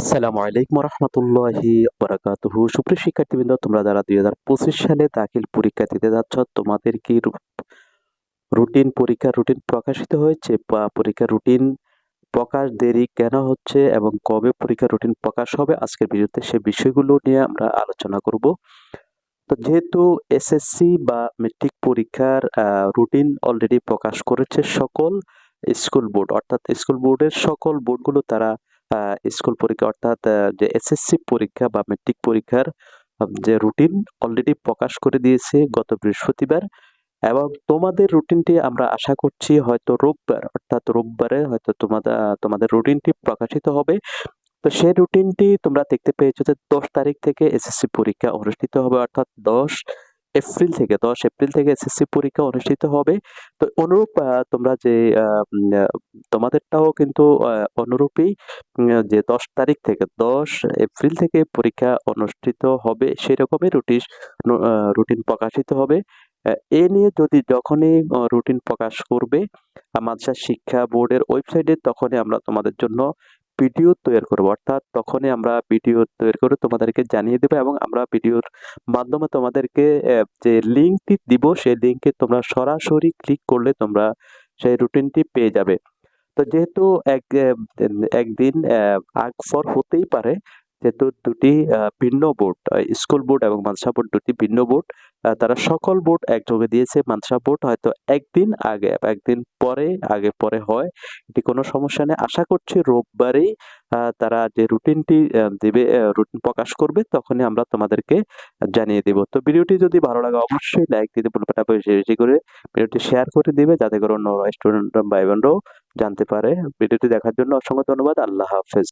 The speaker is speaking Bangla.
আসসালামু আলাইকুম রহমতুল্লাহি বারাকাতুহু সুপ্রিয় শিক্ষার্থীবৃন্দ, তোমরা যারা দুই হাজার পঁচিশ সালে দাখিল পরীক্ষা দিতে যাচ্ছ, তোমাদের কি রুটিন পরীক্ষা রুটিন প্রকাশিত হয়েছে বা পরীক্ষার রুটিন প্রকাশ দেরি কেন হচ্ছে এবং কবে পরীক্ষার রুটিন প্রকাশ হবে, আজকের ভিডিওতে সে বিষয়গুলো নিয়ে আমরা আলোচনা করব। তো যেহেতু এসএসসি বা মেট্রিক পরীক্ষার রুটিন অলরেডি প্রকাশ করেছে সকল স্কুল বোর্ড, অর্থাৎ স্কুল বোর্ডের সকল বোর্ডগুলো তারা স্কুল পরীক্ষা অর্থাৎ যে এসএসসি পরীক্ষা বা মেট্রিক পরীক্ষার যে রুটিন অলরেডি প্রকাশ করে দিয়েছে গত বৃহস্পতিবার এবং তোমাদের রুটিনটি আমরা আশা করছি হয়তো রোববার, অর্থাৎ রোববারে হয়তো তোমাদের তোমাদের রুটিনটি প্রকাশিত হবে। তো সেই রুটিনটি তোমরা দেখতে পেয়েছ যে দশ তারিখ থেকে এসএসসি পরীক্ষা অনুষ্ঠিত হবে, অর্থাৎ দশ এপ্রিল থেকে, দশ এপ্রিল থেকে এসএসসি পরীক্ষা অনুষ্ঠিত হবে। তো অনুরূপ তোমরা যে তোমাদেরটাও কিন্তু অনুরূপই যে দশ তারিখ থেকে, দশ এপ্রিল থেকে পরীক্ষা অনুষ্ঠিত হবে সেই রকমই রুটিন রুটিন প্রকাশিত হবে। এ নিয়ে যদি যখনই রুটিন প্রকাশ করবে মাদ্রাসা শিক্ষা বোর্ডের ওয়েবসাইটে, তখনই আমরা তোমাদের জন্য ভিডিও তৈরি করব। অর্থাৎ তখনই আমরা ভিডিও তৈরি করে তোমাদেরকে জানিয়ে দেবো এবং আমরা ভিডিওর মাধ্যমে তোমাদেরকে যে লিঙ্কটি দিব, সেই লিঙ্কে তোমরা সরাসরি ক্লিক করলে তোমরা সেই রুটিনটি পেয়ে যাবে। তো যেহেতু এক একদিন আগ ফর হতেই পারে যেহেতু দুটি ভিন্ন বোর্ড স্কুল বোর্ড এবং মাদ্রাসা বোর্ড দুটি ভিন্ন বোর্ড তারা সকল বোর্ড একযোগে দিয়েছে। মাদ্রাসা বোর্ড হয়তো একদিন আগে একদিন পরে, আগে পরে হয়, এটি কোনো সমস্যা নেই। আশা করছি রোববারেই তারা যে রুটিনটি দেবে রুটিন প্রকাশ করবে, তখনই আমরা তোমাদেরকে জানিয়ে দেব। তো ভিডিওটি যদি ভালো লাগে, অবশ্যই লাইক দিতে বলবে তারপরে বেশি বেশি করে ভিডিওটি শেয়ার করে দিবে, যাতে করে অন্য স্টুডেন্ট ভাই বোনরাও জানতে পারে। ভিডিওটি দেখার জন্য অসংখ্য ধন্যবাদ। আল্লাহ হাফেজ।